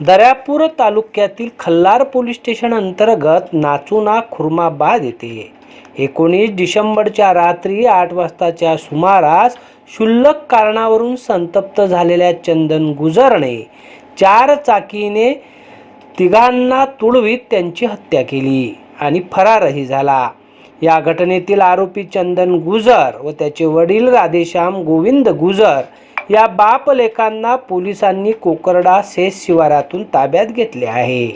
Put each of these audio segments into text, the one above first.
दर्यापूर तालुक्यातील Khallar police station अंतर्गत नाचुना खुर्माबाद येथे एकोणीस डिसेंबरच्या रात्री आठ वाजताच्या सुमारास क्षुल्लक कारणावरून संतप्त झालेल्या चंदन गुजरने चार चाकीने तिघांना तुडवीत त्यांची हत्या केली आणि फरारही झाला. या घटनेतील आरोपी चंदन गुजर व त्याचे वडील राधेश्याम गोविंद गुजर या बापलेखांना पोलिसांनी कोकरडा सेस शिवारातून ताब्यात घेतले आहे.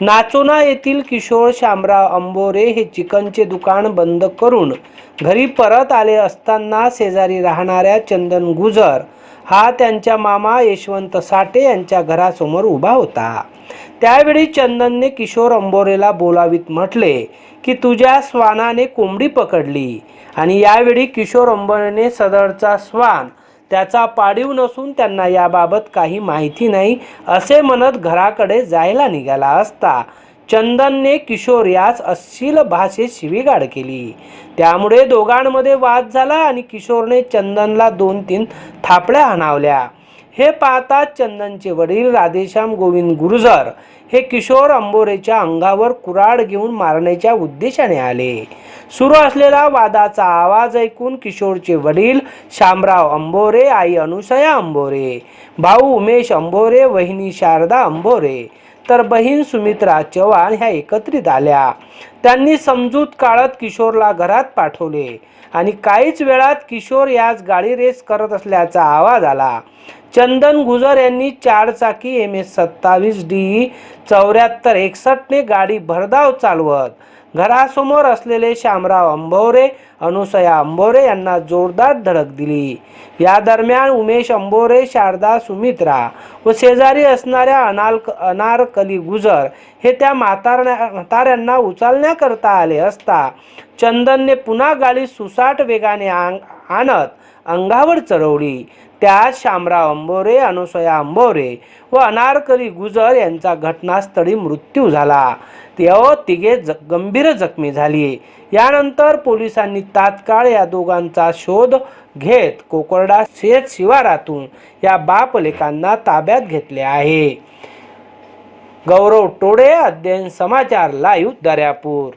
नाचोना येथील किशोर शामराव अंबोरे हे चिकनचे दुकान बंद करून घरी परत आले असताना शेजारी राहणाऱ्या चंदन गुजर हा त्यांच्या मामा यशवंत साठे यांच्या घरासमोर उभा होता. त्यावेळी चंदनने किशोर अंबोरेला बोलावीत म्हटले की तुझ्या श्वानाने कोंबडी पकडली आणि यावेळी किशोर अंबोरेने सदरचा श्वान त्याचा पाडीव नसून त्यांना याबाबत काही माहिती नाही असे म्हणत घराकडे जायला निघाला असता. चंदनने किशोर यास अश्लील भाषेत शिवीगाड केली. त्यामुळे दोघांमध्ये वाद झाला आणि किशोरने चंदनला दोन तीन थापड्या आणावल्या. हे पाहता चंदनचे वडील राधेश्याम गोविंद गुरुजर. हे किशोर अंबोरेच्या अंगावर कुराड घेऊन मारण्याच्या उद्देशाने आले. सुरू असलेला वादाचा आवाज ऐकून किशोरचे वडील शामराव अंबोरे आई अनुसया अंबोरे भाऊ उमेश अंबोरे वहिनी शारदा अंबोरे तर बहीण सुमित्रा चव्हाण ह्या एकत्रित आल्या. त्यांनी समजूत काळत किशोरला घरात पाठवले आणि काहीच वेळात किशोर याच गाडी रेस करत असल्याचा आवाज आला. चंदन गुजर यांनी चारचाकी एम एस सत्तावीस डी चौऱ्याहत्तर एकसष्टने गाडी भरधाव चालवत घरासमोर असलेले श्यामराव अंभोरे अनुसया अंभोरे यांना जोरदार धडक दिली. या दरम्यान उमेश अंभोरे शारदा सुमित्रा व शेजारी असणाऱ्या अनाल अनारकली गुजर हे त्या म्हातारण्या म्हाताऱ्यांना उचलण्याकरता आले असता चंदनने पुन्हा गाडी सुसाट वेगाने आंग आणत अंगावर चढवली. त्यात शामराव अंबोरे अनुसया अंबोरे व अनारकली गुजर यांचा घटनास्थळी मृत्यू झाला. तेव्हा तिघे ज गंभीर जखमी झाली. यानंतर पोलिसांनी तात्काळ या दोघांचा शोध घेत कोकर्डा शेत शिवारातून या बापलेखांना ताब्यात घेतले आहे. गौरव टोडे अध्ययन समाचार लाईव्ह दर्यापूर.